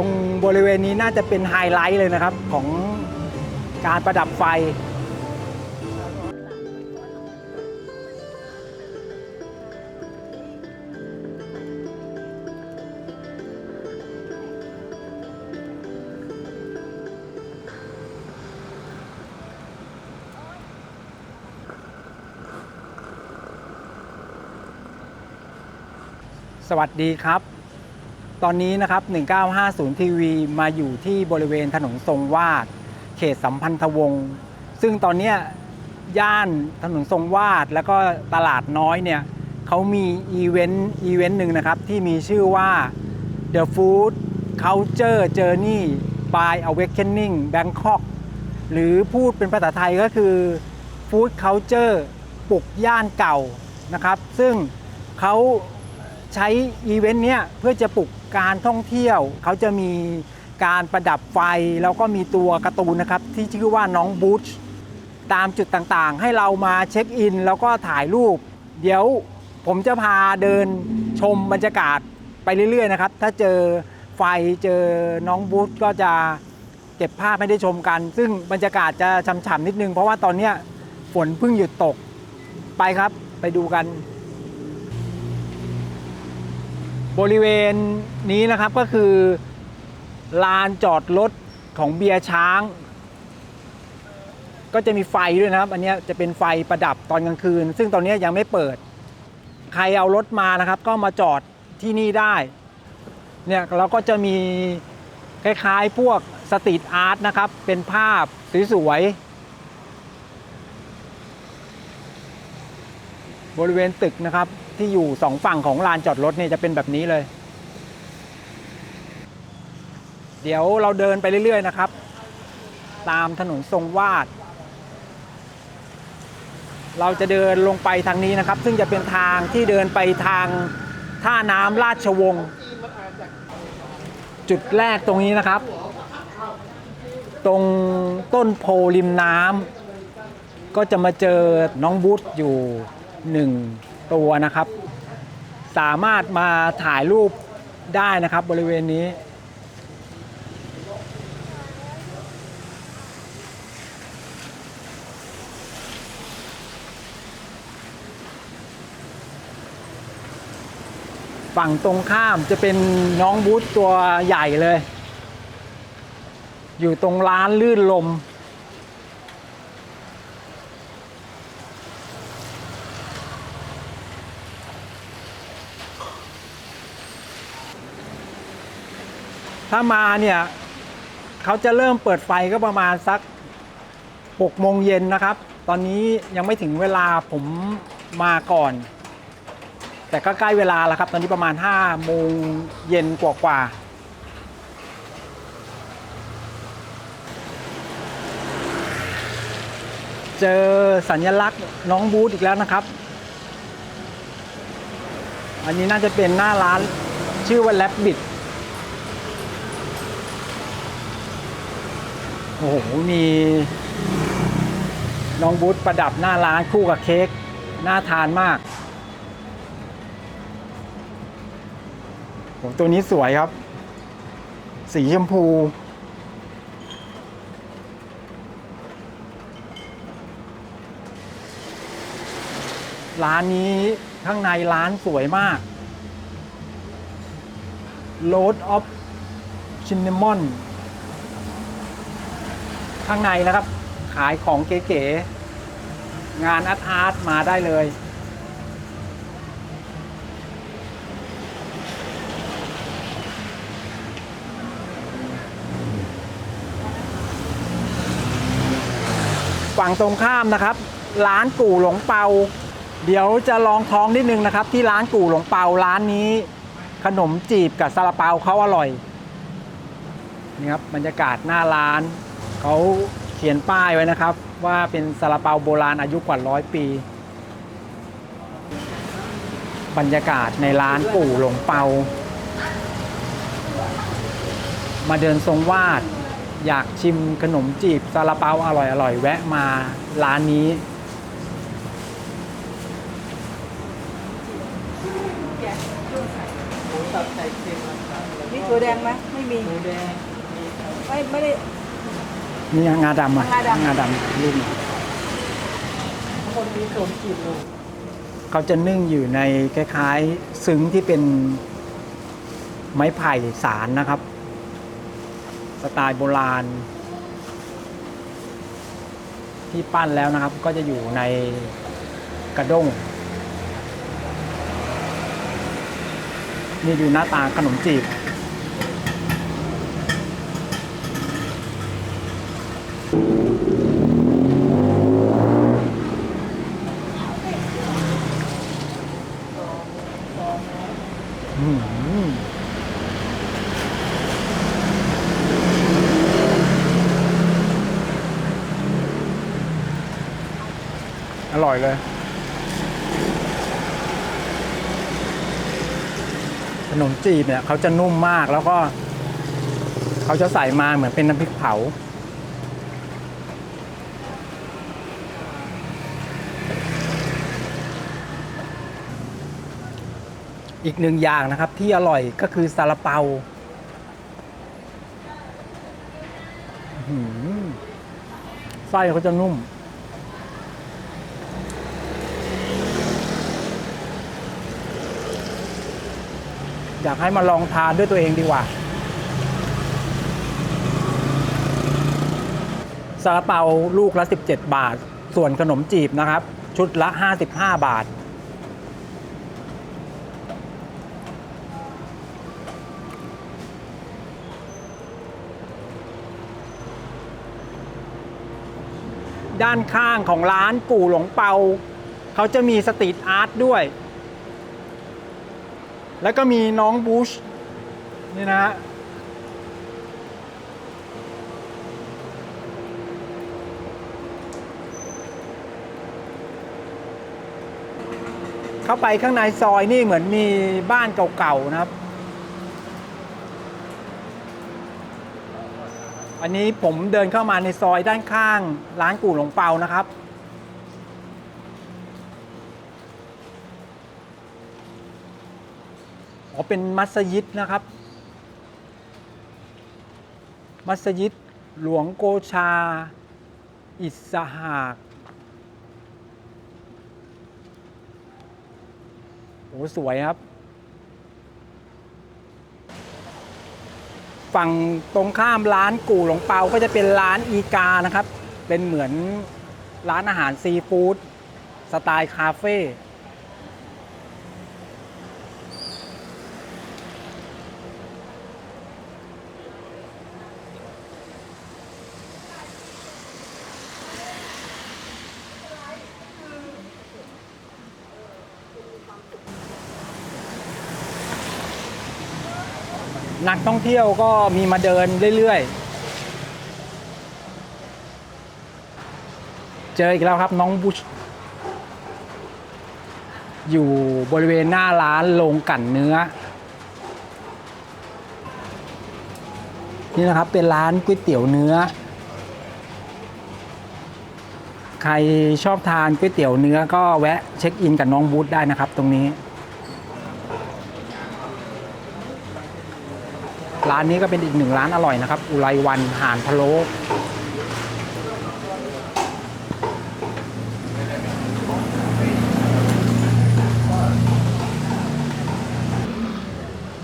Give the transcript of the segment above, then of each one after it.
รงบริเวณนี้น่าจะเป็นไฮไลท์เลยนะครับของการประดับไฟ สวัสดีครับ ตอนนี้นะครับ 1950 ทีวีมาอยู่ที่บริเวณถนนทรงวาด เขตสัมพันธวงศ์ ซึ่งตอนนี้ย่านถนนทรงวาดแล้วก็ตลาดน้อยเนี่ยเขามีอีเวนต์อีเวนต์หนึ่งนะครับ ที่มีชื่อว่า The Food Culture Journey by Awakening Bangkok หรือพูดเป็นภาษาไทยก็คือ Food Culture ปลุกย่านเก่านะครับ ซึ่งเขา ใช้อีเวนต์เนี้ยเพื่อจะปลุกการท่องเที่ยว เขาจะมีการประดับไฟ แล้วก็มีตัวการ์ตูนนะครับที่ชื่อว่าน้องบูชตามจุดต่างๆ ให้เรามาเช็คอิน แล้วก็ถ่ายรูป เดี๋ยวผมจะพาเดินชมบรรยากาศไปเรื่อยๆนะครับ ถ้าเจอไฟเจอน้องบูธก็จะเก็บภาพให้ได้ชมกัน ซึ่งบรรยากาศจะฉ่ำๆนิดนึง เพราะว่าตอนเนี้ยฝนเพิ่งหยุดตกไปครับไปดูกัน บริเวณนี้นะครับก็คือ ลานจอดรถของเบียร์ช้าง ก็จะมีไฟด้วยนะครับ อันนี้จะเป็นไฟประดับตอนกลางคืน ซึ่งตอนนี้ยังไม่เปิด ใครเอารถมานะครับ ก็มาจอดที่นี่ได้ เนี่ยเราก็จะมีคล้ายๆพวกสตรีทอาร์ตนะครับ เป็นภาพสวยๆบริเวณตึกนะครับ ที่อยู่สองฝั่งของลานจอดรถเนี่ยจะเป็นแบบนี้เลย เดี๋ยวเราเดินไปเรื่อยๆนะครับ ตามถนนทรงวาด เราจะเดินลงไปทางนี้นะครับ ซึ่งจะเป็นทางที่เดินไปทางท่าน้ำราชวงศ์จุดแรกตรงนี้นะครับ ตรงต้นโพริมน้ำก็จะมาเจอน้องบูธอยู่หนึ่ง ตัวนะครับ สามารถมาถ่ายรูปได้นะครับบริเวณนี้ ฝั่งตรงข้ามจะเป็นน้องบูธตัวใหญ่เลย อยู่ตรงร้านลื่นลม ถ้ามาเนี่ยเขาจะเริ่มเปิดไฟก็ประมาณสัก6โมงเย็นนะครับ ตอนนี้ยังไม่ถึงเวลาผมมาก่อน แต่ก็ใกล้เวลาแล้วครับ ตอนนี้ประมาณ5โมงเย็นกว่าๆเจอสัญลักษณ์น้องบูธอีกแล้วนะครับ อันนี้น่าจะเป็นหน้าร้านชื่อว่าแลบบิด โอ้โห มีน้องบูธประดับหน้าร้านคู่กับเค้กน่าทานมากโอ้ตัวนี้สวยครับ สีชมพู ร้านนี้ข้างในร้านสวยมาก Load of Cinnamon ข้างในนะครับ ขายของเก๋ๆงานอาร์ตอาร์ตมาได้เลย ฝั่งตรงข้ามนะครับ ร้านกู่หลงเปา เดี๋ยวจะลองท้องนิดนึงนะครับ ที่ร้านกู่หลงเปาร้านนี้ ขนมจีบกับซาลาเปาเขาอร่อยนี่ครับบรรยากาศหน้าร้าน เขาเขียนป้ายไว้นะครับ ว่าเป็นซาลาเปาโบราณอายุกว่าร้อยปี บรรยากาศในร้านกู่หลงเปา มาเดินทรงวาด อยากชิมขนมจีบซาลาเปาอร่อยอร่อยๆแวะมาร้านนี้ตับไข่เค็มนะครับแล้วก็ตัวแดงไหมไม่มี หมูแดง ไม่ไม่ได้ นี่งาดำอะงาดำ งาดำลูกหนึ่งข้างบนมีขนมจีบลูกเขาจะนึ่งอยู่ในคล้ายๆซึ้งที่เป็นไม้ไผ่สารนะครับ สไตล์โบราณ ที่ปั้นแล้วนะครับ ก็จะอยู่ในกระด้งนี่ดูหน้าตาขนมจีบ อร่อยเลย ขนมจีบเนี่ยเขาจะนุ่มมากแล้วก็ เขาจะใส่มาเหมือนเป็นน้ำพริกเผา อีกหนึ่งอย่างนะครับที่อร่อยก็คือซาลาเปาไส้เขาจะนุ่ม อยากให้มาลองทานด้วยตัวเองดีกว่าซาลาเปาลูกละ 17 บาท ส่วนขนมจีบนะครับ ชุดละ 55 บาท ด้านข้างของร้านกู่หลงเปา เขาจะมีสตรีทอาร์ตด้วย แล้วก็มีน้องบูชนี่นะฮะเข้าไปข้างในซอยนี่เหมือนมีบ้านเก่าๆนะครับ อันนี้ผมเดินเข้ามาในซอยด้านข้างร้านกู่หลงเปานะครับ อเป็นมัสยิดนะครับ มัสยิดหลวงโกชา อิสหากโอ้สวยครับ ฝั่งตรงข้ามร้านกู่หลงเปาก็จะเป็นร้านอีกานะครับ เป็นเหมือนร้านอาหารซีฟู้ดสไตล์คาเฟ่ นักท่องเที่ยวก็มีมาเดินเรื่อยๆ เจออีกแล้วครับน้องบุช อยู่บริเวณหน้าร้านโรงกั่นเนื้อ นี่นะครับเป็นร้านก๋วยเตี๋ยวเนื้อ ใครชอบทานก๋วยเตี๋ยวเนื้อก็แวะเช็คอินกับน้องบูธได้นะครับตรงนี้ ร้านนี้ก็เป็นอีกหนึ่งร้านอร่อยนะครับ อุไรวันห่านพะโล้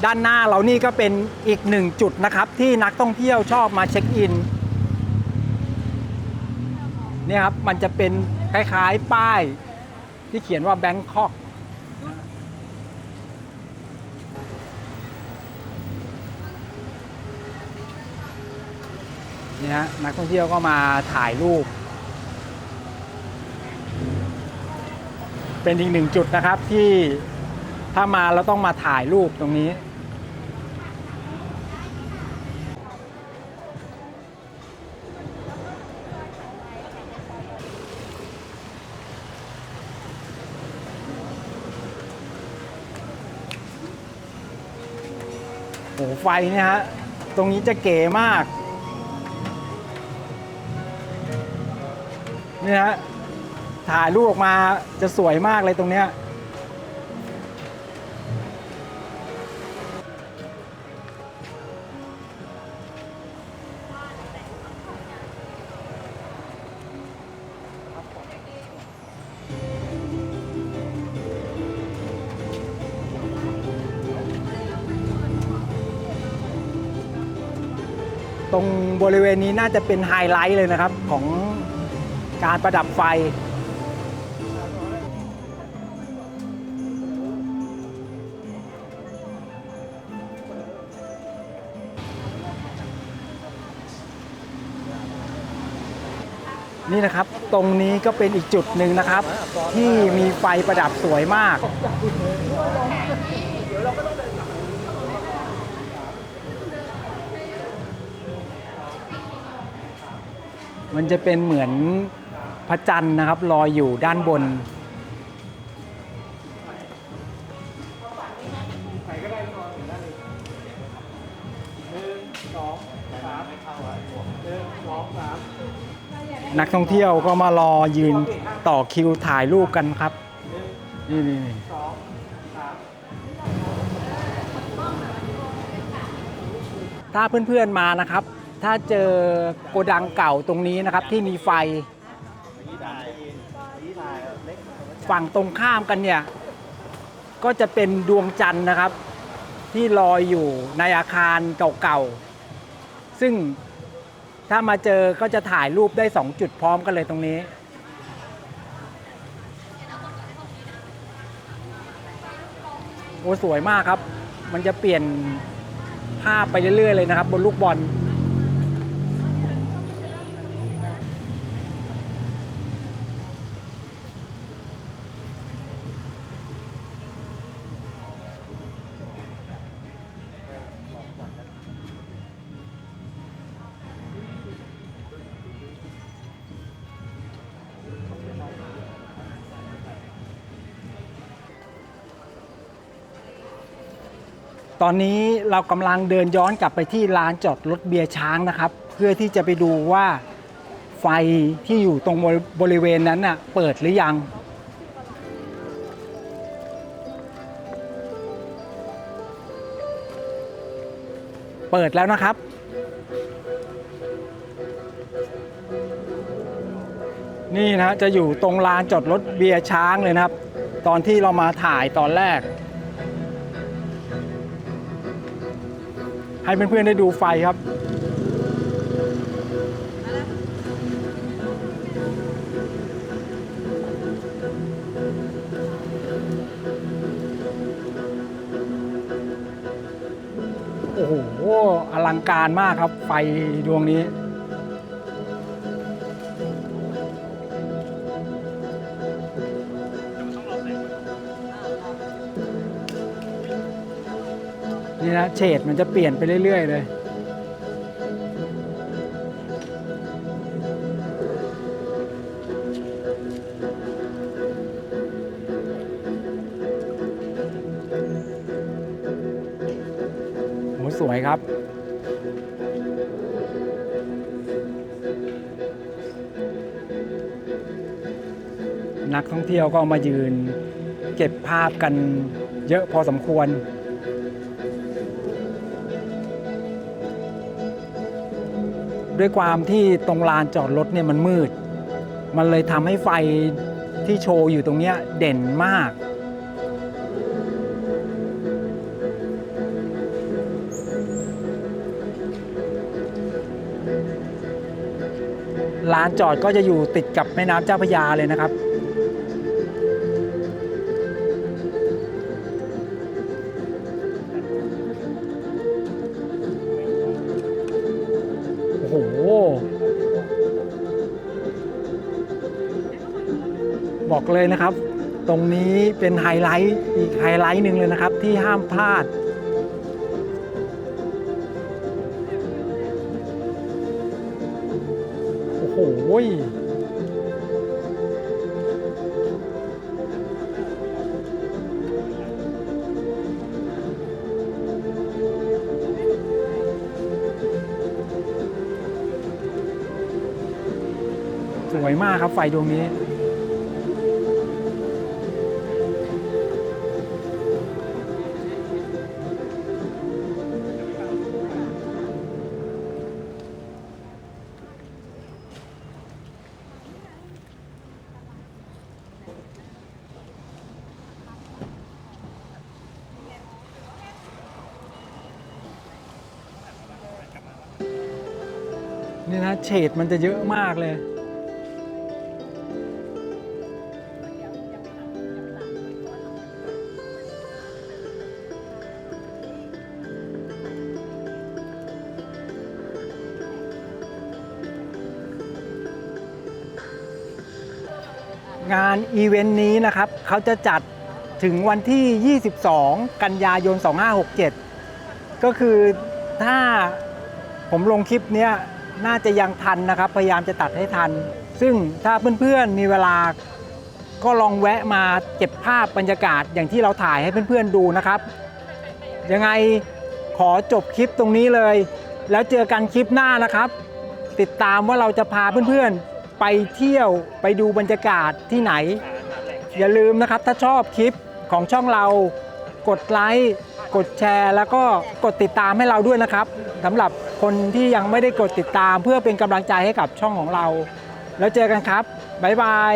ด้านหน้าเรานี่ก็เป็นอีกหนึ่งจุดนะครับ ที่นักท่องเที่ยวชอบมาเช็คอินเนี่ยครับ มันจะเป็นคล้ายๆ ป้าย ที่เขียนว่าแบงคอก นี่ฮะนักท่องเที่ยวก็มาถ่ายรูป เป็นอีกหนึ่งจุดนะครับที่ถ้ามาเราต้องมาถ่ายรูปตรงนี้ โอ้โหไฟเนี่ยฮะ ตรงนี้จะเก๋มาก นี่ฮะถ่ายรูปออกมาจะสวยมากเลยตรงเนี้ยตรงบริเวณนี้น่าจะเป็นไฮไลท์เลยนะครับของ การประดับไฟ นี่นะครับ ตรงนี้ก็เป็นอีกจุดหนึ่งนะครับ ที่มีไฟประดับสวยมากมันจะเป็นเหมือน พระจันทร์นะครับลอยอยู่ด้านบน นักท่องเที่ยวก็มารอยืนต่อคิวถ่ายรูปกันครับ นี่นี่นี่ถ้าเพื่อนๆมานะครับ ถ้าเจอโกดังเก่าตรงนี้นะครับที่มีไฟ ฝั่งตรงข้ามกันเนี่ย ก็จะเป็นดวงจันทร์นะครับ ที่ลอยอยู่ในอาคารเก่าๆ ซึ่งถ้ามาเจอก็จะถ่ายรูปได้ 2 จุดพร้อมกันเลยตรงนี้ โอ้สวยมากครับ มันจะเปลี่ยนภาพไปเรื่อยๆเลยนะครับ บนลูกบอล ตอนนี้เรากำลังเดินย้อนกลับไปที่ลานจอดรถเบียร์ช้างนะครับ เพื่อที่จะไปดูว่าไฟที่อยู่ตรงบริเวณนั้นน่ะเปิดหรือยังเปิดแล้วนะครับ นี่นะจะอยู่ตรงลานจอดรถเบียร์ช้างเลยนะครับ ตอนที่เรามาถ่ายตอนแรก ให้เพื่อนๆได้ดูไฟครับโอ้โหอลังการมากครับ ไฟดวงนี้ นะ เฉดมันจะเปลี่ยนไปเรื่อย ๆ เลยโหสวยครับนักท่องเที่ยวก็มายืน เก็บภาพกันเยอะพอสมควร ด้วยความที่ตรงลานจอดรถเนี่ยมันมืด มันเลยทำให้ไฟที่โชว์อยู่ตรงเนี้ยเด่นมาก ลานจอดก็จะอยู่ติดกับแม่น้ำเจ้าพระยาเลยนะครับ เลยนะครับ ตรงนี้เป็นไฮไลท์อีกไฮไลท์หนึ่งเลยนะครับที่ห้ามพลาด โอ้โหสวยมากครับไฟดวงนี้ นี่นะเฉดมันจะเยอะมากเลย งานอีเวนต์นี้นะครับ เขาจะจัดถึงวันที่ 22 กันยายน 2567 ก็คือถ้าผมลงคลิปเนี้ย น่าจะยังทันนะครับ พยายามจะตัดให้ทัน ซึ่งถ้าเพื่อนๆมีเวลาก็ลองแวะมาเก็บภาพบรรยากาศอย่างที่เราถ่ายให้เพื่อนๆดูนะครับ ยังไงขอจบคลิปตรงนี้เลย แล้วเจอกันคลิปหน้านะครับ ติดตามว่าเราจะพาเพื่อนๆ ไปเที่ยวไปดูบรรยากาศที่ไหน อย่าลืมนะครับถ้าชอบคลิปของช่องเรา กดไลค์กดแชร์ แล้วก็กดติดตามให้เราด้วยนะครับสำหรับคนที่ยังไม่ได้กดติดตามเพื่อเป็นกำลังใจให้กับช่องของเรา แล้วเจอกันครับ บ๊ายบาย